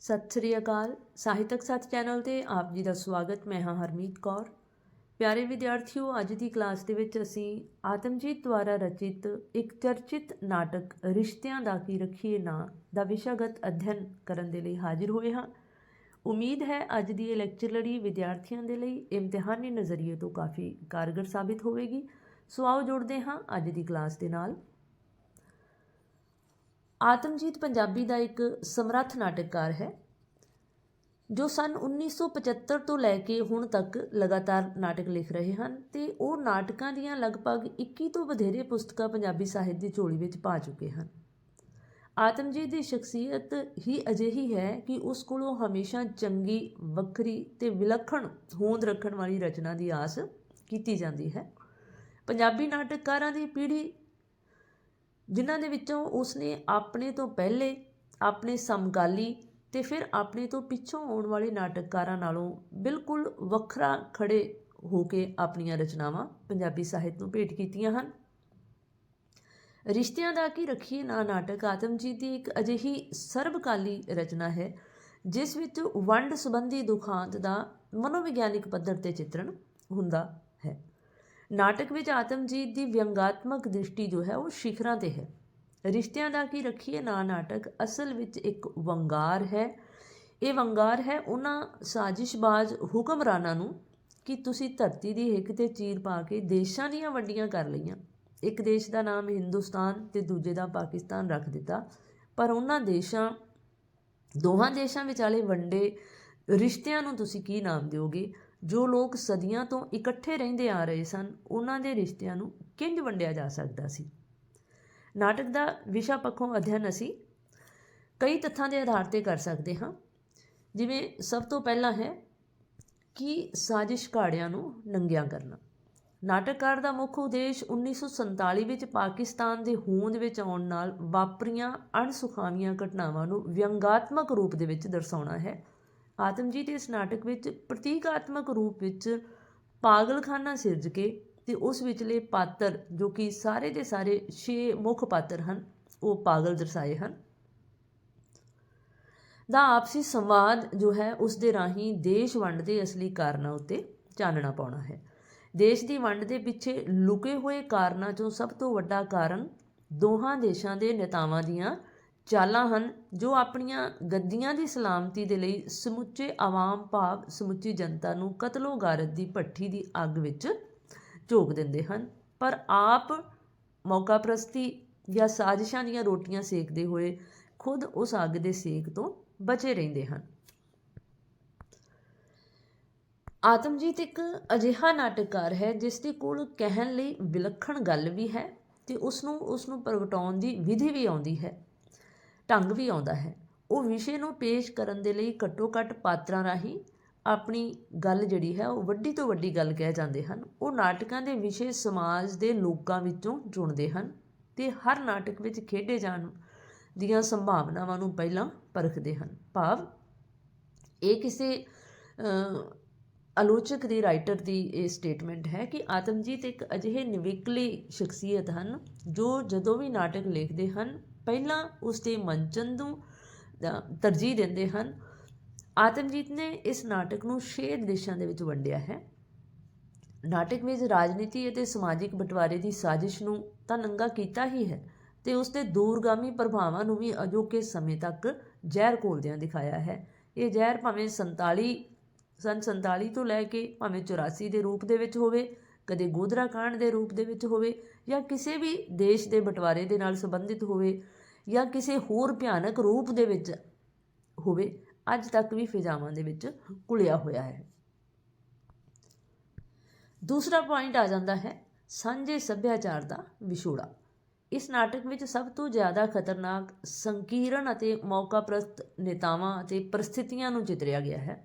ਸਤਿ ਸ੍ਰੀ ਅਕਾਲ। ਸਾਹਿਤਕ ਸਾਥ ਚੈਨਲ ਤੇ ਆਪ ਜੀ ਦਾ ਸਵਾਗਤ। ਮੈਂ ਹਾਂ ਹਰਮੀਤ ਕੌਰ। ਪਿਆਰੇ ਵਿਦਿਆਰਥੀਓ, ਅੱਜ ਦੀ ਕਲਾਸ ਦੇ ਵਿੱਚ ਅਸੀਂ ਆਤਮਜੀਤ ਦੁਆਰਾ ਰਚਿਤ ਇੱਕ ਚਰਚਿਤ ਨਾਟਕ, ਰਿਸ਼ਤਿਆਂ ਦਾ ਕੀ ਰੱਖੀਏ ਨਾਂ, ਦਾ ਵਿਸ਼ਾਗਤ ਅਧਿਐਨ ਕਰਨ ਦੇ ਲਈ ਹਾਜ਼ਰ ਹੋਏ ਹਾਂ। ਉਮੀਦ ਹੈ, ਅੱਜ ਦੀ ਇਹ ਲੈਕਚਰ ਲੜੀ ਵਿਦਿਆਰਥੀਆਂ ਦੇ ਲਈ ਇਮਤਿਹਾਨੀ ਨਜ਼ਰੀਏ ਤੋਂ ਕਾਫੀ ਕਾਰਗਰ ਸਾਬਿਤ ਹੋਵੇਗੀ। ਸੋ ਆਓ ਜੁੜਦੇ ਹਾਂ ਅੱਜ ਦੀ ਕਲਾਸ ਦੇ ਨਾਲ। ਆਤਮਜੀਤ ਪੰਜਾਬੀ ਦਾ ਇੱਕ ਸਮਰੱਥ ਨਾਟਕਕਾਰ ਹੈ, ਜੋ ਸਨ 1975 ਤੋਂ ਲੈ ਕੇ ਹੁਣ ਤੱਕ ਲਗਾਤਾਰ ਨਾਟਕ ਲਿਖ ਰਹੇ ਹਨ ਤੇ ਉਹ ਨਾਟਕਾਂ ਦੀਆਂ ਲਗਭਗ 21 ਤੋਂ ਵਧੇਰੇ ਪੁਸਤਕਾਂ ਪੰਜਾਬੀ ਸਾਹਿਤ ਦੀ ਝੋਲੀ ਵਿੱਚ ਪਾ ਚੁੱਕੇ ਹਨ। ਆਤਮਜੀਤ ਦੀ ਸ਼ਖਸੀਅਤ ਹੀ ਅਜਿਹੀ ਹੈ ਕਿ ਉਸ ਕੋਲੋਂ ਹਮੇਸ਼ਾ ਚੰਗੀ, ਵੱਖਰੀ ਤੇ ਵਿਲੱਖਣ ਹੋਂਦ ਰੱਖਣ ਵਾਲੀ ਰਚਨਾ ਦੀ ਆਸ ਕੀਤੀ ਜਾਂਦੀ ਹੈ। ਪੰਜਾਬੀ ਨਾਟਕਕਾਰਾਂ ਦੀ ਪੀੜ੍ਹੀ ਜਿਨ੍ਹਾਂ ਦੇ ਵਿੱਚੋਂ ਉਸਨੇ ਆਪਣੇ ਤੋਂ ਪਹਿਲੇ ਆਪਣੇ ਸਮਕਾਲੀ ਅਤੇ ਫਿਰ ਆਪਣੇ ਤੋਂ ਪਿੱਛੋਂ ਆਉਣ ਵਾਲੇ ਨਾਟਕਕਾਰਾਂ ਨਾਲੋਂ ਬਿਲਕੁਲ ਵੱਖਰਾ ਖੜ੍ਹੇ ਹੋ ਕੇ ਆਪਣੀਆਂ ਰਚਨਾਵਾਂ ਪੰਜਾਬੀ ਸਾਹਿਤ ਨੂੰ ਭੇਟ ਕੀਤੀਆਂ ਹਨ। ਰਿਸ਼ਤਿਆਂ ਦਾ ਕੀ ਰੱਖੀਏ ਨਾ ਨਾਟਕ ਆਤਮਜੀਤ ਦੀ ਇੱਕ ਅਜਿਹੀ ਸਰਬਕਾਲੀ ਰਚਨਾ ਹੈ, ਜਿਸ ਵਿੱਚ ਵੰਡ ਸੰਬੰਧੀ ਦੁਖਾਂਤ ਦਾ ਮਨੋਵਿਗਿਆਨਿਕ ਪੱਧਰ ਤੇ ਚਿੱਤਰਣ ਹੁੰਦਾ ਨਾਟਕ ਵਿੱਚ ਆਤਮਜੀਤ ਦੀ ਵਿਅੰਗਾਤਮਕ ਦ੍ਰਿਸ਼ਟੀ ਜੋ ਹੈ ਉਹ ਸ਼ਿਖਰਾਂ ਤੇ ਹੈ। ਰਿਸ਼ਤਿਆਂ ਦਾ ਕੀ ਰੱਖੀਏ? ਨਾ ਨਾਟਕ। ਅਸਲ ਵਿੱਚ ਇੱਕ ਵੰਗਾਰ ਹੈ। ਇਹ ਵੰਗਾਰ ਹੈ ਉਹਨਾਂ ਸਾਜ਼ਿਸ਼ਬਾਜ਼ ਹੁਕਮਰਾਨਾਂ ਨੂੰ ਕਿ ਤੁਸੀਂ ਧਰਤੀ ਦੀ ਹਿੱਕ ਤੇ ਚੀਰ ਪਾ ਕੇ ਦੇਸ਼ਾਂ ਦੀਆਂ ਵੰਡੀਆਂ ਕਰ ਲਈਆਂ। ਇੱਕ ਦੇਸ਼ ਦਾ ਨਾਮ ਹਿੰਦੁਸਤਾਨ ਤੇ ਦੂਜੇ ਦਾ ਪਾਕਿਸਤਾਨ ਰੱਖ ਦਿੱਤਾ। ਪਰ ਉਹਨਾਂ ਦੇਸ਼ਾਂ, ਦੋਹਾਂ ਦੇਸ਼ਾਂ ਵਿਚਾਲੇ ਵੰਡੇ ਰਿਸ਼ਤਿਆਂ ਨੂੰ ਤੁਸੀਂ ਕੀ ਨਾਮ ਦਿਓਗੇ? ਜੋ ਲੋਕ ਸਦੀਆਂ ਤੋਂ ਇਕੱਠੇ ਰਹਿੰਦੇ ਆ ਰਹੇ ਸਨ, ਉਹਨਾਂ ਦੇ ਰਿਸ਼ਤਿਆਂ ਨੂੰ ਕਿੰਜ ਵੰਡਿਆ ਜਾ ਸਕਦਾ ਸੀ? ਨਾਟਕ ਦਾ ਵਿਸ਼ਾ ਪੱਖੋਂ ਅਧਿਐਨ ਅਸੀਂ ਕਈ ਤੱਥਾਂ ਦੇ ਆਧਾਰ ਤੇ ਕਰ ਸਕਦੇ ਹਾਂ। ਜਿਵੇਂ ਸਭ ਤੋਂ ਪਹਿਲਾਂ ਹੈ ਕਿ ਸਾਜ਼ਿਸ਼ ਘਾੜਿਆਂ ਨੂੰ ਨੰਗਿਆ ਕਰਨਾ। ਨਾਟਕਕਾਰ ਦਾ ਮੁੱਖ ਉਦੇਸ਼ 1947 ਵਿੱਚ ਪਾਕਿਸਤਾਨ ਦੇ ਹੋਂਦ ਵਿੱਚ ਆਉਣ ਨਾਲ ਵਾਪਰੀਆਂ ਅਣਸੁਖਾਵੀਆਂ ਘਟਨਾਵਾਂ ਨੂੰ ਵਿਅੰਗਾਤਮਕ ਰੂਪ ਦੇ ਵਿੱਚ ਦਰਸਾਉਣਾ ਹੈ। ਆਤਮਜੀਤ ਇਸ ਨਾਟਕ ਵਿੱਚ ਪ੍ਰਤੀਕਾਤਮਕ ਰੂਪ ਵਿੱਚ ਪਾਗਲਖਾਨਾ ਸਿਰਜ ਕੇ ਤੇ ਉਸ ਵਿਚਲੇ ਪਾਤਰ ਜੋ ਕਿ ਸਾਰੇ ਦੇ ਸਾਰੇ ਛੇ ਮੁੱਖ ਪਾਤਰ ਹਨ, ਉਹ ਪਾਗਲ ਦਰਸਾਏ ਹਨ। ਦਾ ਆਪਸੀ ਸੰਵਾਦ ਜੋ ਹੈ, ਉਸ ਦੇ ਰਾਹੀਂ ਦੇਸ਼ ਵੰਡ ਦੇ ਅਸਲੀ ਕਾਰਨਾਂ ਉੱਤੇ ਚਾਨਣਾ ਪਾਉਣਾ ਹੈ। ਦੇਸ਼ ਦੀ ਵੰਡ ਦੇ ਪਿੱਛੇ ਲੁਕੇ ਹੋਏ ਕਾਰਨਾਂ ਚੋਂ ਸਭ ਤੋਂ ਵੱਡਾ ਕਾਰਨ ਦੋਹਾਂ ਦੇਸ਼ਾਂ ਦੇ ਨੇਤਾਵਾਂ ਦੀਆਂ ਚਾਲਾਂ ਹਨ, ਜੋ ਆਪਣੀਆਂ ਗੱਦੀਆਂ ਦੀ ਸਲਾਮਤੀ ਦੇ ਲਈ ਸਮੁੱਚੇ ਆਵਾਮ ਭਾਵ ਸਮੁੱਚੀ ਜਨਤਾ ਨੂੰ ਕਤਲੋ ਗਾਰਤ ਦੀ ਭੱਠੀ ਦੀ ਅੱਗ ਵਿੱਚ ਝੋਕ ਦਿੰਦੇ ਹਨ। ਪਰ ਆਪ ਮੌਕਾ ਪ੍ਰਸਤੀ ਜਾਂ ਸਾਜ਼ਿਸ਼ਾਂ ਦੀਆਂ ਰੋਟੀਆਂ ਸੇਕਦੇ ਹੋਏ ਖੁਦ ਉਸ ਅੱਗ ਦੇ ਸੇਕ ਤੋਂ ਬਚੇ ਰਹਿੰਦੇ ਹਨ। ਆਤਮਜੀਤ ਇੱਕ ਅਜਿਹਾ ਨਾਟਕਕਾਰ ਹੈ ਜਿਸ ਦੇ ਕੋਲ ਕਹਿਣ ਲਈ ਵਿਲੱਖਣ ਗੱਲ ਵੀ ਹੈ ਤੇ ਉਸ ਨੂੰ ਉਸ ਨੂੰ ਪ੍ਰਗਟਾਉਣ ਦੀ ਵਿਧੀ ਵੀ ਆਉਂਦੀ ਹੈ। ਢੰਗ ਵੀ ਆਉਂਦਾ ਹੈ। ਉਹ ਵਿਸ਼ੇ ਨੂੰ ਪੇਸ਼ ਕਰਨ ਦੇ ਲਈ ਘੱਟੋ ਘੱਟ ਪਾਤਰਾਂ ਰਾਹੀਂ ਆਪਣੀ ਗੱਲ ਜਿਹੜੀ ਹੈ, ਉਹ ਵੱਡੀ ਤੋਂ ਵੱਡੀ ਗੱਲ ਕਹਿ ਜਾਂਦੇ ਹਨ। ਉਹ ਨਾਟਕਾਂ ਦੇ ਵਿਸ਼ੇ ਸਮਾਜ ਦੇ ਲੋਕਾਂ ਵਿੱਚੋਂ ਚੁਣਦੇ ਹਨ ਤੇ ਹਰ ਨਾਟਕ ਵਿੱਚ ਖੇਡੇ ਜਾਣ ਦੀਆਂ ਸੰਭਾਵਨਾਵਾਂ ਨੂੰ ਪਹਿਲਾਂ ਪਰਖਦੇ ਹਨ। ਭਾਵ ਇਹ ਕਿਸੇ ਆਲੋਚਕ ਦੀ, ਰਾਈਟਰ ਦੀ ਇਹ ਸਟੇਟਮੈਂਟ ਹੈ ਕਿ ਆਤਮਜੀਤ ਇੱਕ ਅਜਿਹੇ ਨਿਵਿਕਲੀ ਸ਼ਖਸੀਅਤ ਹਨ ਜੋ ਜਦੋਂ ਵੀ ਨਾਟਕ ਲਿਖਦੇ ਹਨ ਪਹਿਲਾਂ ਉਸ ਦੇ ਮੰਚਨ ਨੂੰ ਤਰਜੀਹ ਦਿੰਦੇ ਹਨ। ਆਤਮਜੀਤ ਨੇ ਇਸ ਨਾਟਕ ਨੂੰ ਛੇ ਦੇਸ਼ਾਂ ਦੇ ਵਿੱਚ ਵੰਡਿਆ ਹੈ। ਨਾਟਕ ਵਿੱਚ ਰਾਜਨੀਤੀ ਅਤੇ ਸਮਾਜਿਕ ਬਟਵਾਰੇ ਦੀ ਸਾਜ਼ਿਸ਼ ਨੂੰ ਤਾਂ ਨੰਗਾ ਕੀਤਾ ਹੀ ਹੈ ਤੇ ਉਸ ਦੇ ਦੂਰਗਾਮੀ ਪ੍ਰਭਾਵਾਂ ਨੂੰ ਵੀ ਅਜੋਕੇ ਸਮੇਂ ਤੱਕ ਜ਼ਹਿਰ ਘੋਲਦਿਆਂ ਦਿਖਾਇਆ ਹੈ। ਇਹ ਜ਼ਹਿਰ ਭਾਵੇਂ 47 ਸਨ 47 ਤੋਂ ਲੈ ਕੇ ਭਾਵੇਂ 84 ਦੇ ਰੂਪ ਦੇ ਵਿੱਚ ਹੋਵੇ, ਕਦੇ ਗੋਧਰਾ ਕਾਂਡ ਦੇ ਰੂਪ ਦੇ ਵਿੱਚ ਹੋਵੇ ਜਾਂ ਕਿਸੇ ਵੀ ਦੇਸ਼ ਦੇ ਬਟਵਾਰੇ ਦੇ ਨਾਲ ਸੰਬੰਧਿਤ ਹੋਵੇ ਜਾਂ ਕਿਸੇ ਹੋਰ ਭਿਆਨਕ ਰੂਪ ਦੇ ਵਿੱਚ ਹੋਵੇ, ਅੱਜ ਤੱਕ ਵੀ ਫਿਜ਼ਾਵਾਂ ਦੇ ਵਿੱਚ ਕੁਲਿਆ ਹੋਇਆ ਹੈ। ਦੂਸਰਾ ਪੁਆਇੰਟ ਆ ਜਾਂਦਾ ਹੈ ਸਾਂਝੇ ਸੱਭਿਆਚਾਰ ਦਾ ਵਿਛੋੜਾ। ਇਸ ਨਾਟਕ ਵਿੱਚ ਸਭ ਤੋਂ ਜ਼ਿਆਦਾ ਖਤਰਨਾਕ ਸੰਕੀਰਣ ਅਤੇ ਮੌਕਾਪ੍ਰਸਤ ਨੇਤਾਵਾਂ ਅਤੇ ਪਰਿਸਥਿਤੀਆਂ ਨੂੰ ਚਿਤਰਿਆ ਗਿਆ ਹੈ,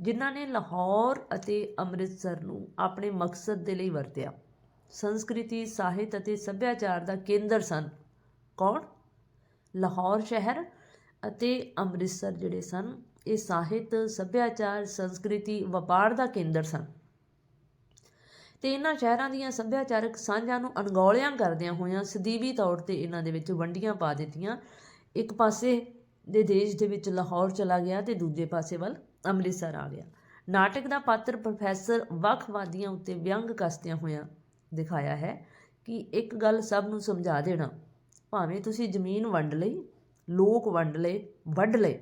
ਜਿਨ੍ਹਾਂ ਨੇ ਲਾਹੌਰ ਅਤੇ ਅੰਮ੍ਰਿਤਸਰ ਨੂੰ ਆਪਣੇ ਮਕਸਦ ਦੇ ਲਈ ਵਰਤਿਆ। ਸੰਸਕ੍ਰਿਤੀ, ਸਾਹਿਤ ਅਤੇ ਸੱਭਿਆਚਾਰ ਦਾ ਕੇਂਦਰ ਸਨ। ਕੌਣ? ਲਾਹੌਰ ਸ਼ਹਿਰ ਅਤੇ ਅੰਮ੍ਰਿਤਸਰ ਜਿਹੜੇ ਸਨ, ਇਹ ਸਾਹਿਤ, ਸੱਭਿਆਚਾਰ, ਸੰਸਕ੍ਰਿਤੀ, ਵਪਾਰ ਦਾ ਕੇਂਦਰ ਸਨ। ਤੇ ਇਹਨਾਂ ਸ਼ਹਿਰਾਂ ਦੀਆਂ ਸੱਭਿਆਚਾਰਕ ਸਾਂਝਾਂ ਨੂੰ ਅਣਗੌਲਿਆਂ ਕਰਦਿਆਂ ਹੋਇਆਂ ਸਦੀਵੀ ਤੌਰ ਤੇ ਇਹਨਾਂ ਦੇ ਵਿੱਚ ਵੰਡੀਆਂ ਪਾ ਦਿੱਤੀਆਂ। ਇੱਕ ਪਾਸੇ ਦੇ ਦੇਸ਼ ਦੇ ਵਿੱਚ ਲਾਹੌਰ ਚਲਾ ਗਿਆ ਤੇ ਦੂਜੇ ਪਾਸੇ ਵੱਲ ਅੰਮ੍ਰਿਤਸਰ ਆ ਗਿਆ। ਨਾਟਕ ਦਾ ਪਾਤਰ ਪ੍ਰੋਫੈਸਰ ਵੱਖਵਾਦੀਆਂ ਉੱਤੇ ਵਿਅੰਗ ਕਸਦਿਆਂ ਹੋਇਆਂ ਦਿਖਾਇਆ ਹੈ ਕਿ ਇੱਕ ਗੱਲ ਸਭ ਨੂੰ ਸਮਝਾ ਦੇਣਾ ਭਾਵੇਂ ਤੁਸੀਂ ਜ਼ਮੀਨ ਵੰਡ ਲਈ, ਲੋਕ ਵੰਡ ਲਏ, ਵੱਢ ਲਏ,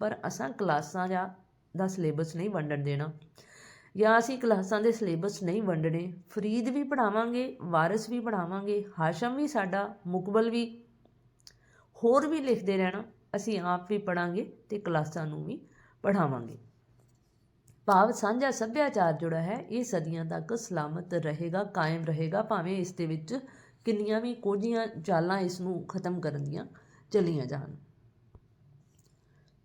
ਪਰ ਅਸਾਂ ਕਲਾਸਾਂ ਜਾਂ ਦਾ ਸਿਲੇਬਸ ਨਹੀਂ ਵੰਡਣ ਦੇਣਾ। ਜਾਂ ਅਸੀਂ ਕਲਾਸਾਂ ਦੇ ਸਿਲੇਬਸ ਨਹੀਂ ਵੰਡਣੇ, ਫਰੀਦ ਵੀ ਪੜਾਵਾਂਗੇ ਵਾਰਿਸ ਵੀ ਪੜਾਵਾਂਗੇ ਹਾਸ਼ਮ ਵੀ ਸਾਡਾ, ਮੁਕਬਲ ਵੀ, ਹੋਰ ਵੀ ਲਿਖਦੇ ਰਹਿਣਾ, ਅਸੀਂ ਆਪ ਵੀ ਪੜਾਂਗੇ ਤੇ ਕਲਾਸਾਂ ਨੂੰ ਵੀ ਪੜਾਵਾਂਗੇ ਭਾਵ ਸਾਂਝਾ ਸੱਭਿਆਚਾਰ ਜਿਹੜਾ ਹੈ, ਇਹ ਸਦੀਆਂ ਤੱਕ ਸਲਾਮਤ ਰਹੇਗਾ, ਕਾਇਮ ਰਹੇਗਾ, ਭਾਵੇਂ ਇਸ ਦੇ ਵਿੱਚ ਕਿੰਨੀਆਂ ਵੀ ਕੋਝੀਆਂ ਚਾਲਾਂ ਇਸ ਨੂੰ ਖਤਮ ਕਰਨ ਦੀਆਂ ਚਲੀਆਂ ਜਾਣ।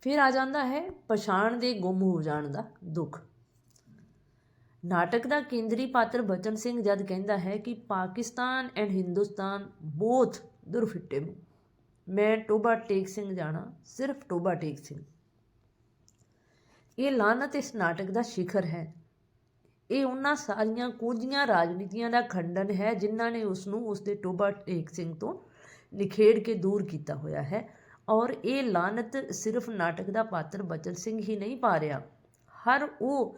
ਫਿਰ ਆ ਜਾਂਦਾ ਹੈ ਪਛਾਣ ਦੇ ਗੁੰਮ ਹੋ ਜਾਣ ਦਾ ਦੁੱਖ। ਨਾਟਕ ਦਾ ਕੇਂਦਰੀ ਪਾਤਰ ਬਚਨ ਸਿੰਘ ਜਦ ਕਹਿੰਦਾ ਹੈ ਕਿ ਪਾਕਿਸਤਾਨ ਐਂਡ ਹਿੰਦੁਸਤਾਨ ਬੋਥ ਦੁਰਫਿੱਟੇ ਨੂੰ। ਮੈਂ ਟੋਬਾ ਟੇਕ ਸਿੰਘ ਜਾਣਾ, ਸਿਰਫ ਟੋਬਾ ਟੇਕ ਸਿੰਘ। ਇਹ ਲਾਨਤ ਇਸ ਨਾਟਕ ਦਾ ਸ਼ਿਖਰ ਹੈ। ਇਹ ਉਹਨਾਂ ਸਾਰੀਆਂ ਕੋਝੀਆਂ ਰਾਜਨੀਤੀਆਂ ਦਾ ਖੰਡਨ ਹੈ, ਜਿਨ੍ਹਾਂ ਨੇ ਉਸ ਨੂੰ ਉਸ ਦੇ ਟੋਬਾ ਟੇਕ ਸਿੰਘ ਤੋਂ ਨਿਖੇੜ ਕੇ ਦੂਰ ਕੀਤਾ ਹੋਇਆ ਹੈ। ਔਰ ਇਹ ਲਾਨਤ ਸਿਰਫ ਨਾਟਕ ਦਾ ਪਾਤਰ ਬਚਨ ਸਿੰਘ ਹੀ ਨਹੀਂ ਪਾ ਰਿਹਾ। ਹਰ ਉਹ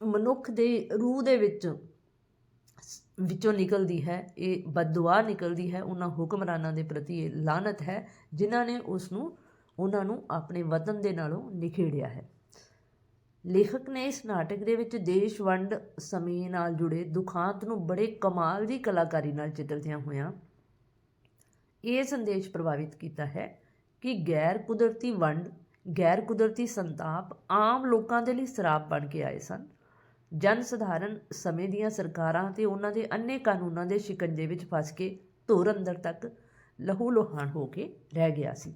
ਮਨੁੱਖ ਦੇ ਰੂਹ ਦੇ ਵਿੱਚ ਵਿੱਚੋਂ ਨਿਕਲਦੀ ਹੈ, ਇਹ ਬਦਦੁਆ ਨਿਕਲਦੀ ਹੈ, ਉਹਨਾਂ ਹੁਕਮਰਾਨਾਂ ਦੇ ਪ੍ਰਤੀ ਇਹ ਲਾਨਤ ਹੈ, ਜਿਨ੍ਹਾਂ ਨੇ ਉਸ ਨੂੰ ਉਹਨਾਂ ਨੂੰ ਆਪਣੇ ਵਤਨ ਦੇ ਨਾਲੋਂ ਨਿਖੇੜਿਆ ਹੈ। ਲੇਖਕ ਨੇ ਇਸ ਨਾਟਕ ਦੇ ਵਿੱਚ ਦੇਸ਼ ਵੰਡ ਸਮੇਂ ਨਾਲ ਜੁੜੇ ਦੁਖਾਂਤ ਨੂੰ ਬੜੇ ਕਮਾਲ ਦੀ ਕਲਾਕਾਰੀ ਨਾਲ ਚਿੱਤਰਦਿਆਂ ਹੋਇਆਂ ਇਹ ਸੰਦੇਸ਼ ਪ੍ਰਭਾਵਿਤ ਕੀਤਾ ਹੈ ਕਿ ਗੈਰ ਕੁਦਰਤੀ ਵੰਡ, ਗੈਰ ਕੁਦਰਤੀ ਸੰਤਾਪ ਆਮ ਲੋਕਾਂ ਦੇ ਲਈ ਸਰਾਪ ਬਣ ਕੇ ਆਏ ਸਨ। ਜਨ ਸਧਾਰਨ ਸਮੇਂ ਦੀਆਂ ਸਰਕਾਰਾਂ ਤੇ ਉਹਨਾਂ ਦੇ ਅੰਨੇ ਕਾਨੂੰਨਾਂ ਦੇ ਸ਼ਿਕੰਜੇ ਵਿੱਚ ਫਸ ਕੇ ਧੁਰ ਅੰਦਰ ਤੱਕ ਲਹੂ ਲੋਹਾਨ ਹੋ ਕੇ ਰਹਿ ਗਿਆ ਸੀ।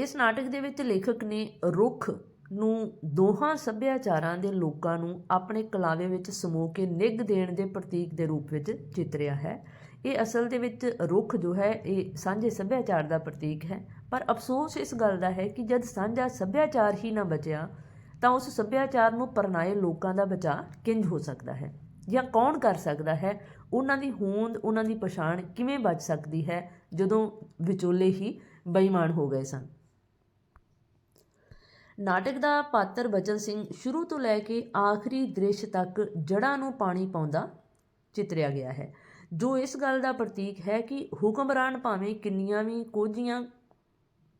ਇਸ ਨਾਟਕ ਦੇ ਵਿੱਚ ਲੇਖਕ ਨੇ ਰੁੱਖ ਨੂੰ ਦੋਹਾਂ ਸੱਭਿਆਚਾਰਾਂ ਦੇ ਲੋਕਾਂ ਨੂੰ ਆਪਣੇ ਕਲਾਵੇ ਵਿੱਚ ਸਮੋ ਕੇ ਨਿੱਘ ਦੇਣ ਦੇ ਪ੍ਰਤੀਕ ਦੇ ਰੂਪ ਵਿੱਚ ਚਿਤਰਿਆ ਹੈ। ਇਹ ਅਸਲ ਦੇ ਵਿੱਚ ਰੁੱਖ ਜੋ ਹੈ, ਇਹ ਸਾਂਝੇ ਸੱਭਿਆਚਾਰ ਦਾ ਪ੍ਰਤੀਕ ਹੈ। ਪਰ ਅਫਸੋਸ ਇਸ ਗੱਲ ਦਾ ਹੈ ਕਿ ਜਦ ਸਾਂਝਾ ਸੱਭਿਆਚਾਰ ਹੀ ਨਾ ਬਚਿਆ, ਤਾਂ ਉਸ ਸੱਭਿਆਚਾਰ ਨੂੰ ਪਰਨਾਏ ਲੋਕਾਂ ਦਾ ਬਚਾਅ ਕਿੰਜ ਹੋ ਸਕਦਾ ਹੈ? ਜਾਂ ਕੌਣ ਕਰ ਸਕਦਾ ਹੈ? ਉਹਨਾਂ ਦੀ ਹੋਂਦ, ਉਹਨਾਂ ਦੀ ਪਛਾਣ ਕਿਵੇਂ ਬਚ ਸਕਦੀ ਹੈ, ਜਦੋਂ ਵਿਚੋਲੇ ਹੀ ਬੇਈਮਾਨ ਹੋ ਗਏ ਸਨ? ਨਾਟਕ ਦਾ ਪਾਤਰ ਬਚਨ ਸਿੰਘ ਸ਼ੁਰੂ ਤੋਂ ਲੈ ਕੇ ਆਖਰੀ ਦ੍ਰਿਸ਼ ਤੱਕ ਜੜ੍ਹਾਂ ਨੂੰ ਪਾਣੀ ਪਾਉਂਦਾ ਚਿਤਰਿਆ ਗਿਆ ਹੈ। ਜੋ ਇਸ ਗੱਲ ਦਾ ਪ੍ਰਤੀਕ ਹੈ ਕਿ ਹੁਕਮਰਾਨ ਭਾਵੇਂ ਕਿੰਨੀਆਂ ਵੀ ਕੋਝੀਆਂ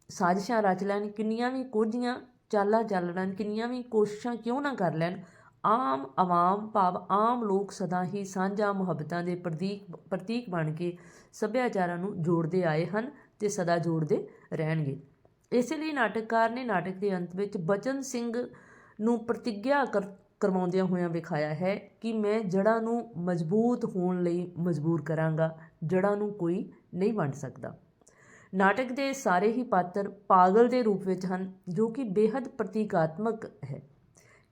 ਸਾਜ਼ਿਸ਼ਾਂ ਰਚ ਲੈਣ, ਕਿੰਨੀਆਂ ਵੀ ਕੋਝੀਆਂ ਚਾਲਾਂ ਚੱਲ ਲੈਣ, ਕਿੰਨੀਆਂ ਵੀ ਕੋਸ਼ਿਸ਼ਾਂ ਕਿਉਂ ਨਾ ਕਰ ਲੈਣ, ਆਮ ਆਵਾਮ, ਭਾਵ ਆਮ ਲੋਕ ਸਦਾ ਹੀ ਸਾਂਝਾ ਮੁਹੱਬਤਾਂ ਦੇ ਪ੍ਰਤੀਕ ਪ੍ਰਤੀਕ ਬਣ ਕੇ ਸੱਭਿਆਚਾਰਾਂ ਨੂੰ ਜੋੜਦੇ ਆਏ ਹਨ ਤੇ ਸਦਾ ਜੋੜਦੇ ਰਹਿਣਗੇ। ਇਸੇ ਲਈ ਨਾਟਕਕਾਰ ਨੇ ਨਾਟਕ ਦੇ ਅੰਤ ਵਿੱਚ ਬਚਨ ਸਿੰਘ ਨੂੰ ਪ੍ਰਤੀਗਿਆ ਕਰ, ਕਰਵਾਉਂਦਿਆਂ ਹੋਇਆਂ ਵਿਖਾਇਆ ਹੈ ਕਿ ਮੈਂ ਜੜ੍ਹਾਂ ਨੂੰ ਮਜ਼ਬੂਤ ਹੋਣ ਲਈ ਮਜਬੂਰ ਕਰਾਂਗਾ, ਜੜ੍ਹਾਂ ਨੂੰ ਕੋਈ ਨਹੀਂ ਵੰਡ ਸਕਦਾ। ਨਾਟਕ ਦੇ ਸਾਰੇ ਹੀ ਪਾਤਰ ਪਾਗਲ ਦੇ ਰੂਪ ਵਿੱਚ ਹਨ, ਜੋ ਕਿ ਬੇहद ਪ੍ਰਤੀਕਾਤਮਕ ਹੈ,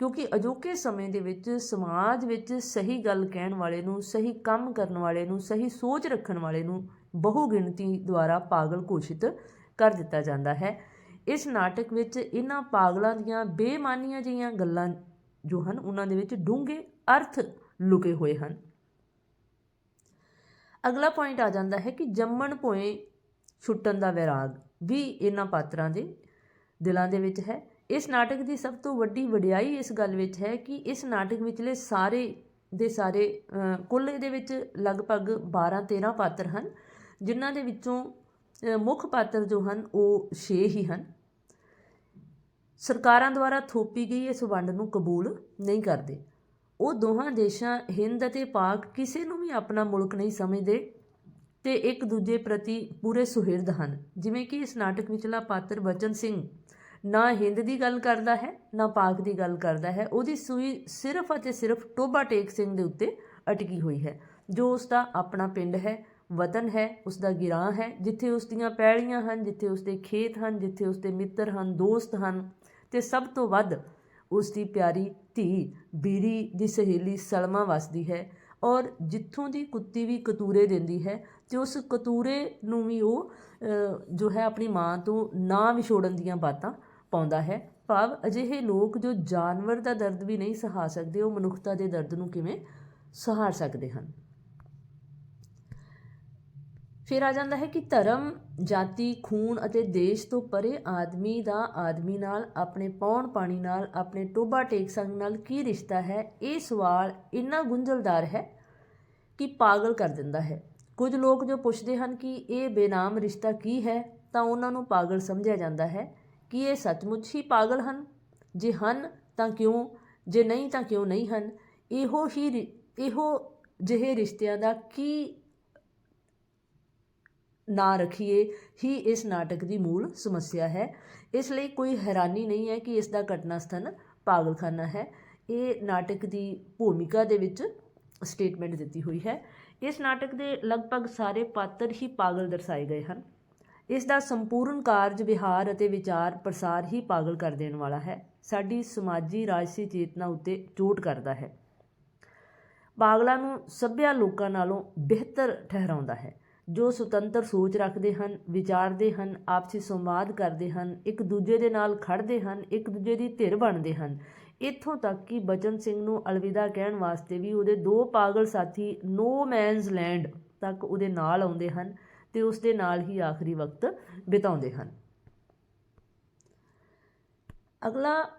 ਕਿਉਂਕਿ ਅਜੋਕੇ ਸਮੇਂ ਦੇ ਵਿੱਚ ਸਮਾਜ ਵਿੱਚ ਸਹੀ ਗੱਲ ਕਹਿਣ ਵਾਲੇ ਨੂੰ, ਸਹੀ ਕੰਮ ਕਰਨ ਵਾਲੇ ਨੂੰ, ਸਹੀ ਸੋਚ ਰੱਖਣ ਵਾਲੇ ਨੂੰ ਬਹੁ ਗਿਣਤੀ ਦੁਆਰਾ ਪਾਗਲ ਘੋਸ਼ਿਤ ਕਰ ਦਿੱਤਾ ਜਾਂਦਾ ਹੈ। ਇਸ ਨਾਟਕ ਵਿੱਚ ਇਹਨਾਂ ਪਾਗਲਾਂ ਦੀਆਂ ਬੇਮਾਨੀਆਂ ਜਿਹੀਆਂ ਗੱਲਾਂ ਜੋ ਹਨ, ਉਹਨਾਂ ਦੇ ਵਿੱਚ ਡੂੰਘੇ ਅਰਥ ਲੁਕੇ ਹੋਏ ਹਨ। ਅਗਲਾ ਪੁਆਇੰਟ ਆ ਜਾਂਦਾ ਹੈ ਕਿ ਜੰਮਣ ਭੋਏ ਛੁੱਟਣ ਦਾ ਵਿਰਾਗ ਵੀ ਇਹਨਾਂ ਪਾਤਰਾਂ ਦੇ ਦਿਲਾਂ ਦੇ ਵਿੱਚ ਹੈ। ਇਸ ਨਾਟਕ ਦੀ ਸਭ ਤੋਂ ਵੱਡੀ ਵਡਿਆਈ ਇਸ ਗੱਲ ਵਿੱਚ ਹੈ ਕਿ ਇਸ ਨਾਟਕ ਵਿਚਲੇ ਸਾਰੇ ਦੇ ਸਾਰੇ ਕੁੱਲ ਇਹਦੇ ਵਿੱਚ ਲਗਭਗ 12 13 ਪਾਤਰ ਹਨ, ਜਿਨ੍ਹਾਂ ਦੇ ਵਿੱਚੋਂ ਮੁੱਖ ਪਾਤਰ ਜੋ ਹਨ, ਉਹ 6 ਹੀ ਹਨ। ਸਰਕਾਰਾਂ ਦੁਆਰਾ ਥੋਪੀ ਗਈ ਇਸ ਵੰਡ ਨੂੰ ਕਬੂਲ ਨਹੀਂ ਕਰਦੇ। ਉਹ ਦੋਹਾਂ ਦੇਸ਼ਾਂ, ਹਿੰਦ ਅਤੇ ਪਾਕ, ਕਿਸੇ ਨੂੰ ਵੀ ਆਪਣਾ ਮੁਲਕ ਨਹੀਂ ਸਮਝਦੇ ਤੇ ਇੱਕ ਦੂਜੇ ਪ੍ਰਤੀ ਪੂਰੇ ਸੁਹਿਰਦ ਹਨ। ਜਿਵੇਂ ਕਿ ਇਸ ਨਾਟਕ ਵਿਚਲਾ ਪਾਤਰ ਬਚਨ ਸਿੰਘ ਨਾ ਹਿੰਦ ਦੀ ਗੱਲ ਕਰਦਾ ਹੈ, ਨਾ ਪਾਕ ਦੀ ਗੱਲ ਕਰਦਾ ਹੈ। ਉਹਦੀ ਸੂਈ ਸਿਰਫ ਅਤੇ ਸਿਰਫ ਟੋਬਾ ਟੇਕ ਸਿੰਘ ਦੇ ਉੱਤੇ ਅਟਕੀ ਹੋਈ ਹੈ। ਜੋ ਉਸ ਦਾ ਆਪਣਾ ਪਿੰਡ ਹੈ, ਵਤਨ ਹੈ, ਉਸ ਦਾ ਗਿਰਾਂ ਹੈ, ਜਿੱਥੇ ਉਸ ਦੀਆਂ ਪੈਲੀਆਂ ਹਨ, ਜਿੱਥੇ ਉਸ ਦੇ ਖੇਤ ਹਨ, ਜਿੱਥੇ ਉਸ ਦੇ ਮਿੱਤਰ ਹਨ, ਦੋਸਤ ਹਨ ਤੇ ਸਭ ਤੋਂ ਵੱਧ ਉਸ ਦੀ ਪਿਆਰੀ ਧੀ ਬੀਰੀ ਦੀ ਸਹੇਲੀ ਸਲਮਾ ਵਸਦੀ ਹੈ ਔਰ ਜਿੱਥੋਂ ਦੀ ਕੁੱਤੀ ਵੀ ਕਤੂਰੇ ਦਿੰਦੀ ਹੈ ਤੇ ਉਸ ਕਤੂਰੇ ਨੂੰ ਵੀ ਉਹ ਜੋ ਹੈ ਆਪਣੀ ਮਾਂ ਤੋਂ ਨਾ ਵਿਛੋੜਨ ਦੀਆਂ ਬਾਤਾਂ ਪਾਉਂਦਾ ਹੈ। ਭਾਵ ਅਜਿਹੇ ਲੋਕ ਜੋ ਜਾਨਵਰ ਦਾ ਦਰਦ ਵੀ ਨਹੀਂ ਸਹਾ ਸਕਦੇ, ਉਹ ਮਨੁੱਖਤਾ ਦੇ ਦਰਦ ਨੂੰ ਕਿਵੇਂ ਸਹਾਰ ਸਕਦੇ ਹਨ? ਫਿਰ ਆ ਜਾਂਦਾ ਹੈ ਕਿ ਧਰਮ, ਜਾਤੀ, ਖੂਨ ਅਤੇ ਦੇਸ਼ ਤੋਂ ਪਰੇ ਆਦਮੀ ਦਾ ਆਦਮੀ ਨਾਲ, ਆਪਣੇ ਪੌਣ ਪਾਣੀ ਨਾਲ, ਆਪਣੇ ਟੋਬਾ ਟੇਕ ਸੰਗ ਨਾਲ ਕੀ ਰਿਸ਼ਤਾ ਹੈ? ਇਹ ਸਵਾਲ ਇੰਨਾ ਗੁੰਝਲਦਾਰ ਹੈ ਕਿ ਪਾਗਲ ਕਰ ਦਿੰਦਾ ਹੈ। ਕੁਝ ਲੋਕ ਜੋ ਪੁੱਛਦੇ ਹਨ ਕਿ ਇਹ ਬੇਨਾਮ ਰਿਸ਼ਤਾ ਕੀ ਹੈ, ਤਾਂ ਉਹਨਾਂ ਨੂੰ ਪਾਗਲ ਸਮਝਿਆ ਜਾਂਦਾ ਹੈ ਕਿ ਇਹ ਸੱਚਮੁੱਚ ਹੀ ਪਾਗਲ ਹਨ। ਜੇ ਹਨ, ਤਾਂ ਕਿਉਂ? ਜੇ ਨਹੀਂ, ਤਾਂ ਕਿਉਂ ਨਹੀਂ ਹਨ? ਇਹੋ ਹੀ ਰਿ- ਇਹੋ ਜਿਹੇ ਰਿਸ਼ਤਿਆਂ ਦਾ ਕੀ ਨਾ ਰੱਖੀਏ, ਹੀ ਇਸ ਨਾਟਕ ਦੀ ਮੂਲ ਸਮੱਸਿਆ ਹੈ। ਇਸ ਲਈ ਕੋਈ ਹੈਰਾਨੀ ਨਹੀਂ ਹੈ ਕਿ ਇਸ ਦਾ ਘਟਨਾ ਸਥਾਨ ਪਾਗਲਖਾਨਾ ਹੈ। ਇਹ ਨਾਟਕ ਦੀ ਭੂਮਿਕਾ ਦੇ ਵਿੱਚ ਸਟੇਟਮੈਂਟ ਦਿੱਤੀ ਹੋਈ ਹੈ। ਇਸ ਨਾਟਕ ਦੇ ਲਗਭਗ ਸਾਰੇ ਪਾਤਰ ਹੀ ਪਾਗਲ ਦਰਸਾਏ ਗਏ ਹਨ। ਇਸ ਦਾ ਸੰਪੂਰਨ ਕਾਰਜ ਵਿਹਾਰ ਅਤੇ ਵਿਚਾਰ ਪ੍ਰਸਾਰ ਹੀ ਪਾਗਲ ਕਰ ਦੇਣ ਵਾਲਾ ਹੈ। ਸਾਡੀ ਸਮਾਜੀ ਰਾਜਸੀ ਚੇਤਨਾ ਉੱਤੇ ਚੋਟ ਕਰਦਾ ਹੈ। ਪਾਗਲਾਂ ਨੂੰ ਸੱਭਿਆ ਲੋਕਾਂ ਨਾਲੋਂ ਬਿਹਤਰ ਠਹਿਰਾਉਂਦਾ ਹੈ। ਜੋ ਸੁਤੰਤਰ ਸੋਚ ਰੱਖਦੇ ਹਨ, ਵਿਚਾਰਦੇ ਹਨ, ਆਪਸੀ ਸੰਵਾਦ ਕਰਦੇ ਹਨ, ਇੱਕ ਦੂਜੇ ਦੇ ਨਾਲ ਖੜਦੇ ਹਨ, ਇੱਕ ਦੂਜੇ ਦੀ ਧਿਰ ਬਣਦੇ ਹਨ। ਇੱਥੋਂ ਤੱਕ ਕਿ ਬਚਨ ਸਿੰਘ ਨੂੰ ਅਲਵਿਦਾ ਕਹਿਣ ਵਾਸਤੇ ਵੀ ਉਹਦੇ ਦੋ ਪਾਗਲ ਸਾਥੀ ਨੋ ਮੈਨਸ ਲੈਂਡ ਤੱਕ ਉਹਦੇ ਨਾਲ ਆਉਂਦੇ ਹਨ ਤੇ ਉਸ ਦੇ ਨਾਲ ਹੀ ਆਖਰੀ ਵਕਤ ਬਿਤਾਉਂਦੇ ਹਨ। ਅਗਲਾ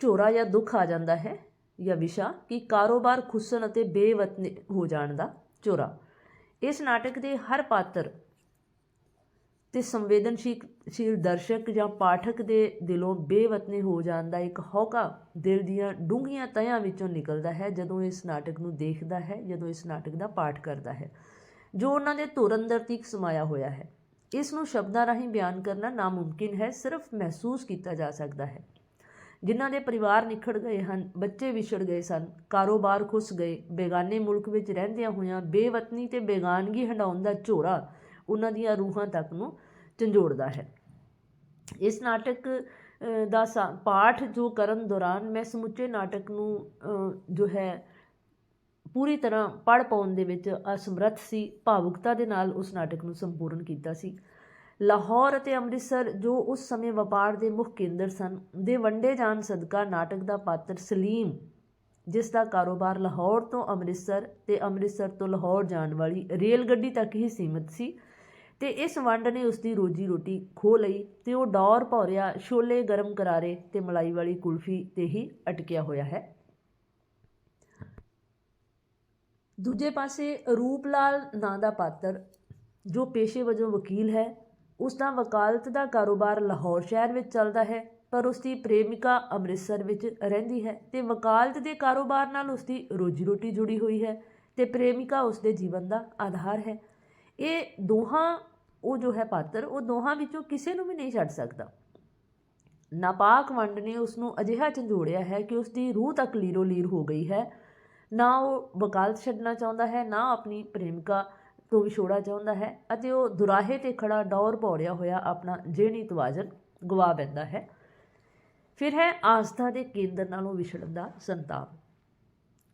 ਝੋਰਾ ਜਾਂ ਦੁੱਖ ਆ ਜਾਂਦਾ ਹੈ ਜਾਂ ਵਿਸ਼ਾ ਕਿ ਕਾਰੋਬਾਰ ਖੁੱਸਣ ਅਤੇ ਬੇਵਤਨੀ ਹੋ ਜਾਣ ਦਾ ਝੋਰਾ। ਇਸ ਨਾਟਕ ਦੇ ਹਰ ਪਾਤਰ ਤੇ ਸੰਵੇਦਨਸ਼ੀਲ ਦਰਸ਼ਕ ਜਾਂ ਪਾਠਕ ਦੇ ਦਿਲੋਂ ਬੇਵਤਨੇ ਹੋ ਜਾਣ ਦਾ ਇੱਕ ਹੌਕਾ ਦਿਲ ਦੀਆਂ ਡੂੰਘੀਆਂ ਤਹਿਆਂ ਵਿੱਚੋਂ ਨਿਕਲਦਾ ਹੈ, ਜਦੋਂ ਇਸ ਨਾਟਕ ਨੂੰ ਦੇਖਦਾ ਹੈ, ਜਦੋਂ ਇਸ ਨਾਟਕ ਦਾ ਪਾਠ ਕਰਦਾ ਹੈ, ਜੋ ਉਹਨਾਂ ਦੇ ਧੁਰ ਅੰਦਰ ਤੀਕ ਸਮਾਇਆ ਹੋਇਆ ਹੈ। ਇਸ ਨੂੰ ਸ਼ਬਦਾਂ ਰਾਹੀਂ ਬਿਆਨ ਕਰਨਾ ਨਾਮੁਮਕਿਨ ਹੈ, ਸਿਰਫ ਮਹਿਸੂਸ ਕੀਤਾ ਜਾ ਸਕਦਾ ਹੈ। ਜਿਨ੍ਹਾਂ ਦੇ ਪਰਿਵਾਰ ਨਿਖੜ ਗਏ ਹਨ, ਬੱਚੇ ਵਿਛੜ ਗਏ ਸਨ, ਕਾਰੋਬਾਰ ਖੁੱਸ ਗਏ, ਬੇਗਾਨੇ ਮੁਲਕ ਵਿੱਚ ਰਹਿੰਦਿਆਂ ਹੋਇਆਂ ਬੇਵਤਨੀ ਤੇ ਬੇਗਾਨਗੀ ਹੰਡਾਉਣ ਦਾ ਝੋਰਾ ਉਹਨਾਂ ਦੀਆਂ ਰੂਹਾਂ ਤੱਕ ਨੂੰ ਝੰਜੋੜਦਾ ਹੈ। ਇਸ ਨਾਟਕ ਦਾ ਸਾ- ਪਾਠ ਜੋ ਕਰਨ ਦੌਰਾਨ ਮੈਂ ਸਮੁੱਚੇ ਨਾਟਕ ਨੂੰ ਜੋ ਹੈ, ਪੂਰੀ ਤਰ੍ਹਾਂ ਪੜ ਪਾਉਣ ਦੇ ਵਿੱਚ ਅਸਮਰੱਥ ਸੀ, ਭਾਵੁਕਤਾ ਦੇ ਨਾਲ ਉਸ ਨਾਟਕ ਨੂੰ ਸੰਪੂਰਨ ਕੀਤਾ ਸੀ। ਲਾਹੌਰ ਅਤੇ ਅੰਮ੍ਰਿਤਸਰ, ਜੋ ਉਸ ਸਮੇਂ ਵਪਾਰ ਦੇ ਮੁੱਖ ਕੇਂਦਰ ਸਨ, ਦੇ ਵੰਡੇ ਜਾਣ ਸਦਕਾ ਨਾਟਕ ਦਾ ਪਾਤਰ ਸਲੀਮ, ਜਿਸ ਦਾ ਕਾਰੋਬਾਰ ਲਾਹੌਰ ਤੋਂ ਅੰਮ੍ਰਿਤਸਰ ਤੇ ਅੰਮ੍ਰਿਤਸਰ ਤੋਂ ਲਾਹੌਰ ਜਾਣ ਵਾਲੀ ਰੇਲ ਗੱਡੀ ਤੱਕ ਹੀ ਸੀਮਿਤ ਸੀ ਤੇ ਇਸ ਵੰਡ ਨੇ ਉਸ ਦੀ ਰੋਜੀ ਰੋਟੀ ਖੋ ਲਈ ਤੇ ਉਹ ਡੌਰ ਭੌਰਿਆ, ਛੋਲੇ ਗਰਮ ਕਰਾਰੇ ਤੇ ਮਲਾਈ ਵਾਲੀ ਕੁਲਫੀ ਤੇ ਹੀ ਅਟਕਿਆ ਹੋਇਆ ਹੈ। ਦੂਜੇ ਪਾਸੇ ਰੂਪਲਾਲ ਨਾਂ ਦਾ ਪਾਤਰ, ਜੋ ਪੇਸ਼ੇ ਵਜੋਂ ਵਕੀਲ ਹੈ ਉਸ ਦਾ ਵਕਾਲਤ ਦਾ ਕਾਰੋਬਾਰ ਲਾਹੌਰ ਸ਼ਹਿਰ ਵਿੱਚ ਚੱਲਦਾ ਹੈ, ਪਰ ਉਸ ਦੀ ਪ੍ਰੇਮਿਕਾ ਅੰਮ੍ਰਿਤਸਰ ਵਿੱਚ ਰਹਿੰਦੀ ਹੈ ਤੇ ਵਕਾਲਤ ਦੇ ਕਾਰੋਬਾਰ ਨਾਲ ਉਸ ਦੀ ਰੋਜੀ ਰੋਟੀ ਜੁੜੀ ਹੋਈ ਹੈ ਤੇ ਪ੍ਰੇਮਿਕਾ ਉਸ ਦੇ ਜੀਵਨ ਦਾ ਆਧਾਰ ਹੈ। ਇਹ ਦੋਹਾਂ, ਉਹ ਜੋ ਹੈ ਪਾਤਰ, ਉਹ ਦੋਹਾਂ ਵਿੱਚੋਂ ਕਿਸੇ ਨੂੰ ਵੀ ਨਹੀਂ ਛੱਡ ਸਕਦਾ। ਨਾਪਾਕ ਵੰਡ ਨੇ ਉਸ ਨੂੰ ਅਜਿਹਾ ਝੰਜੋੜਿਆ ਹੈ ਕਿ ਉਸ ਦੀ ਰੂਹ ਤੱਕ ਲੀਰੋ ਲੀਰ ਹੋ ਗਈ ਹੈ। ਨਾ ਉਹ ਵਕਾਲਤ ਛੱਡਣਾ ਚਾਹੁੰਦਾ ਹੈ, ਨਾ ਆਪਣੀ ਪ੍ਰੇਮਿਕਾ ਤੋਂ ਵਿਛੋੜਾ ਚਾਹੁੰਦਾ ਹੈ ਅਤੇ ਉਹ ਦੁਰਾਹੇ ਤੇ ਖੜਾ ਡੌਰ ਭੌੜਿਆ ਹੋਇਆ ਆਪਣਾ ਜਿਹਣੀ ਤਵਾਜ਼ਨ ਗਵਾ ਬੈਂਦਾ ਹੈ। ਫਿਰ ਹੈ ਆਸਥਾ ਦੇ ਕੇਂਦਰ ਨਾਲੋਂ ਵਿਛੜਨ ਦਾ ਸੰਤਾਪ।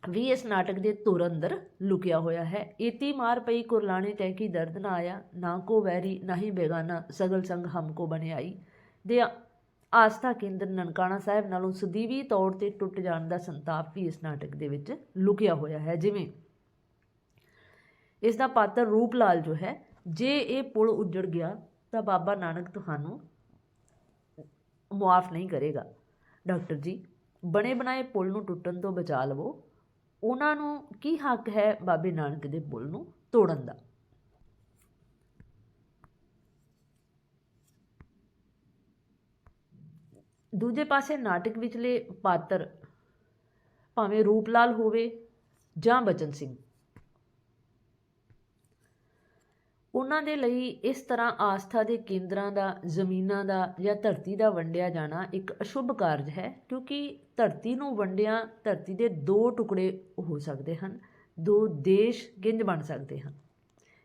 ਵੀ ਇਸ ਨਾਟਕ ਦੇ ਧੁਰ ਅੰਦਰ ਲੁਕਿਆ ਹੋਇਆ ਹੈ। ਏਤੀ ਮਾਰ ਪਈ ਕੁਰਲਾਣੇ ਤੈ ਕੀ ਦਰਦ ਨਾ ਆਇਆ, ਨਾ ਕੋ ਵੈਰੀ, ਨਾ ਹੀ ਬੇਗਾਨਾ, ਸਗਲ ਸੰਗ ਹਮਕੋ ਬਨਿਆਈ ਦੇ ਆਸਥਾ ਕੇਂਦਰ ਨਨਕਾਣਾ ਸਾਹਿਬ ਨਾਲੋਂ ਸਦੀਵੀ ਤੌਰ ਤੇ ਟੁੱਟ ਜਾਣ ਦਾ ਸੰਤਾਪ ਵੀ ਇਸ ਨਾਟਕ ਦੇ ਵਿੱਚ ਲੁਕਿਆ ਹੋਇਆ ਹੈ। ਜਿਵੇਂ ਇਸ ਦਾ ਪਾਤਰ ਰੂਪ ਲਾਲ ਜੋ ਹੈ, ਜੇ ਇਹ ਪੁਲ ਉੱਜੜ ਗਿਆ ਤਾਂ ਬਾਬਾ ਨਾਨਕ ਤੁਹਾਨੂੰ ਮੁਆਫ ਨਹੀਂ ਕਰੇਗਾ। ਡਾਕਟਰ ਜੀ, ਬਣੇ ਬਣਾਏ ਪੁਲ ਨੂੰ ਟੁੱਟਣ ਤੋਂ ਬਚਾ ਲਵੋ। ਉਹਨਾਂ ਨੂੰ ਕੀ ਹੱਕ ਹੈ ਬਾਬੇ ਨਾਨਕ ਦੇ ਪੁਲ ਨੂੰ ਤੋੜਨ ਦਾ? ਦੂਜੇ ਪਾਸੇ ਨਾਟਕ ਵਿਚਲੇ ਪਾਤਰ ਭਾਵੇਂ ਰੂਪਲਾਲ ਹੋਵੇ ਜਾਂ ਬਚਨ ਸਿੰਘ ਉਹਨਾਂ ਦੇ ਲਈ ਇਸ ਤਰ੍ਹਾਂ ਆਸਥਾ ਦੇ ਕੇਂਦਰਾਂ ਦਾ, ਜ਼ਮੀਨਾਂ ਦਾ ਜਾਂ ਧਰਤੀ ਦਾ ਵੰਡਿਆ ਜਾਣਾ ਇੱਕ ਅਸ਼ੁਭ ਕਾਰਜ ਹੈ, ਕਿਉਂਕਿ ਧਰਤੀ ਨੂੰ ਵੰਡਿਆ ਧਰਤੀ ਦੇ ਦੋ ਟੁਕੜੇ ਹੋ ਸਕਦੇ ਹਨ, ਦੋ ਦੇਸ਼ ਗਿੰਜ ਬਣ ਸਕਦੇ ਹਨ।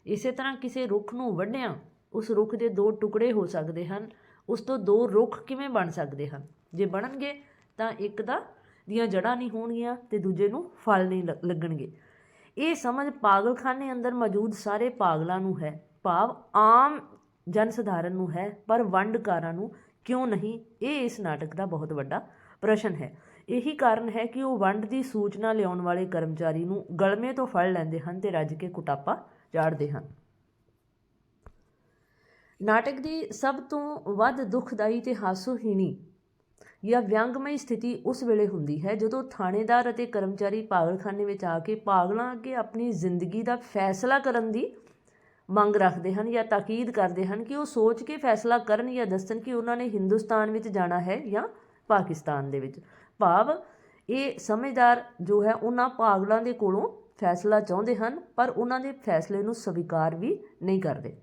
ਇਸੇ ਤਰ੍ਹਾਂ ਕਿਸੇ ਰੁੱਖ ਨੂੰ ਵੰਡਿਆ, ਉਸ ਰੁੱਖ ਦੇ ਦੋ ਟੁਕੜੇ ਹੋ ਸਕਦੇ ਹਨ, ਉਸ ਤੋਂ ਦੋ ਰੁੱਖ ਕਿਵੇਂ ਬਣ ਸਕਦੇ ਹਨ? ਜੇ ਬਣਨਗੇ ਤਾਂ ਇੱਕ ਦਾ ਦੀਆਂ ਜੜ੍ਹਾਂ ਨਹੀਂ ਹੋਣਗੀਆਂ ਤੇ ਦੂਜੇ ਨੂੰ ਫਲ ਨਹੀਂ ਲ- ਲੱਗਣਗੇ। ਇਹ ਸਮਝ ਪਾਗਲਖਾਨੇ ਅੰਦਰ ਮੌਜੂਦ ਸਾਰੇ ਪਾਗਲਾਂ ਨੂੰ ਹੈ। ਭਾਵ ਆਮ ਜਨ ਸਧਾਰਨ ਨੂੰ ਹੈ, ਪਰ ਵੰਡਕਾਰਾਂ ਨੂੰ ਕਿਉਂ ਨਹੀਂ? ਇਹ ਇਸ ਨਾਟਕ ਦਾ ਬਹੁਤ ਵੱਡਾ ਪ੍ਰਸ਼ਨ ਹੈ। ਇਹੀ ਕਾਰਨ ਹੈ ਕਿ ਉਹ ਵੰਡ ਦੀ ਸੂਚਨਾ ਲਿਆਉਣ ਵਾਲੇ ਕਰਮਚਾਰੀ ਨੂੰ ਗਲਮੇ ਤੋਂ ਫੜ ਲੈਂਦੇ ਹਨ ਤੇ ਰੱਜ ਕੇ ਕੁਟਾਪਾ ਚਾੜਦੇ ਹਨ। ਨਾਟਕ ਦੀ ਸਭ ਤੋਂ ਵੱਧ ਦੁਖਦਾਈ ਤੇ ਹਾਸੋਹੀਣੀ ਜਾਂ ਵਿਅੰਗਮਈ ਸਥਿਤੀ ਉਸ ਵੇਲੇ ਹੁੰਦੀ ਹੈ ਜਦੋਂ ਥਾਣੇਦਾਰ ਅਤੇ ਕਰਮਚਾਰੀ ਪਾਗਲਖਾਨੇ ਵਿੱਚ ਆ ਕੇ ਪਾਗਲਾਂ ਅੱਗੇ ਆਪਣੀ ਜ਼ਿੰਦਗੀ ਦਾ ਫੈਸਲਾ ਕਰਨ ਦੀ ਮੰਗ ਰੱਖਦੇ ਹਨ ਜਾਂ ਤਾਕੀਦ ਕਰਦੇ ਹਨ ਕਿ ਉਹ ਸੋਚ ਕੇ ਫੈਸਲਾ ਕਰਨ ਜਾਂ ਦੱਸਣ ਕਿ ਉਹਨਾਂ ਨੇ ਹਿੰਦੁਸਤਾਨ ਵਿੱਚ ਜਾਣਾ ਹੈ ਜਾਂ ਪਾਕਿਸਤਾਨ ਦੇ ਵਿੱਚ। ਭਾਵ ਇਹ ਸਮਝਦਾਰ ਜੋ ਹੈ ਉਹਨਾਂ ਪਾਗਲਾਂ ਦੇ ਕੋਲੋਂ ਫੈਸਲਾ ਚਾਹੁੰਦੇ ਹਨ, ਪਰ ਉਹਨਾਂ ਦੇ ਫੈਸਲੇ ਨੂੰ ਸਵੀਕਾਰ ਵੀ ਨਹੀਂ ਕਰਦੇ।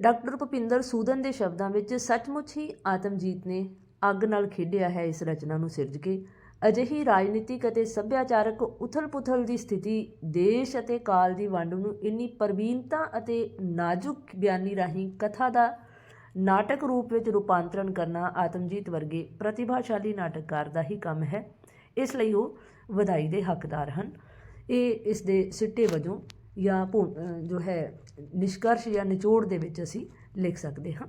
ਡਾਕਟਰ ਭੁਪਿੰਦਰ ਸੂਦਨ ਦੇ ਸ਼ਬਦਾਂ ਵਿੱਚ ਸੱਚਮੁੱਚ ਹੀ ਆਤਮਜੀਤ ਨੇ ਅੱਗ ਨਾਲ ਖੇਡਿਆ ਹੈ ਇਸ ਰਚਨਾ ਨੂੰ ਸਿਰਜ ਕੇ। ਅਜਿਹੀ ਰਾਜਨੀਤਿਕ ਅਤੇ ਸੱਭਿਆਚਾਰਕ ਉਥਲ-ਪੁਥਲ ਦੀ ਸਥਿਤੀ ਦੇਸ਼ ਅਤੇ ਕਾਲ ਦੀ ਵੰਡ ਨੂੰ ਇੰਨੀ ਪ੍ਰਵੀਨਤਾ ਅਤੇ ਨਾਜ਼ੁਕ ਬਿਆਨੀ ਰਾਹੀਂ ਕਥਾ ਦਾ ਨਾਟਕ ਰੂਪ ਵਿੱਚ ਰੂਪਾਂਤਰਣ ਕਰਨਾ ਆਤਮਜੀਤ ਵਰਗੇ ਪ੍ਰਤਿਭਾਸ਼ਾਲੀ ਨਾਟਕਕਾਰ ਦਾ ਹੀ ਕੰਮ ਹੈ। ਇਸ ਲਈ ਉਹ ਵਧਾਈ ਦੇ ਹੱਕਦਾਰ ਹਨ। ਇਹ ਇਸ ਦੇ ਸਿੱਟੇ ਵਜੋਂ ਜਾਂ ਭੂ- ਜੋ ਹੈ, ਨਿਸ਼ਕਰਸ਼ ਜਾਂ ਨਿਚੋੜ ਦੇ ਵਿੱਚ ਅਸੀਂ ਲਿਖ ਸਕਦੇ ਹਾਂ।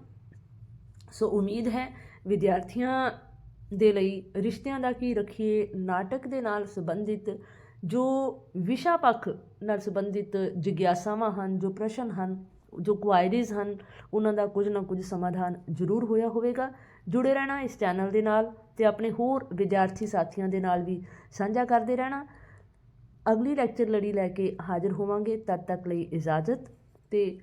ਸੋ ਉਮੀਦ ਹੈ, ਵਿਦਿਆਰਥੀਆਂ ਦੇ ਲਈ ਰਿਸ਼ਤਿਆਂ ਦਾ ਕੀ ਰੱਖੀਏ, ਨਾਟਕ ਦੇ ਨਾਲ ਸੰਬੰਧਿਤ ਜੋ ਵਿਸ਼ਾ ਪੱਖ ਨਾਲ ਸੰਬੰਧਿਤ ਜਿਗਿਆਸਾਵਾਂ ਹਨ, ਜੋ ਪ੍ਰਸ਼ਨ ਹਨ, ਜੋ ਕੁਆਇਰੀਜ਼ ਹਨ, ਉਹਨਾਂ ਦਾ ਕੁਝ ਨਾ ਕੁਝ ਸਮਾਧਾਨ ਜ਼ਰੂਰ ਹੋਇਆ ਹੋਵੇਗਾ। ਜੁੜੇ ਰਹਿਣਾ ਇਸ ਚੈਨਲ ਦੇ ਨਾਲ ਤੇ ਆਪਣੇ ਹੋਰ ਵਿਦਿਆਰਥੀ ਸਾਥੀਆਂ ਦੇ ਨਾਲ ਵੀ ਸਾਂਝਾ ਕਰਦੇ ਰਹਿਣਾ। ਅਗਲੀ ਲੈਕਚਰ ਲੜੀ ਲੈ ਕੇ ਹਾਜ਼ਰ ਹੋਵਾਂਗੇ ਤਦ ਤੱਕ ਲਈ ਇਜਾਜ਼ਤ ਤੇ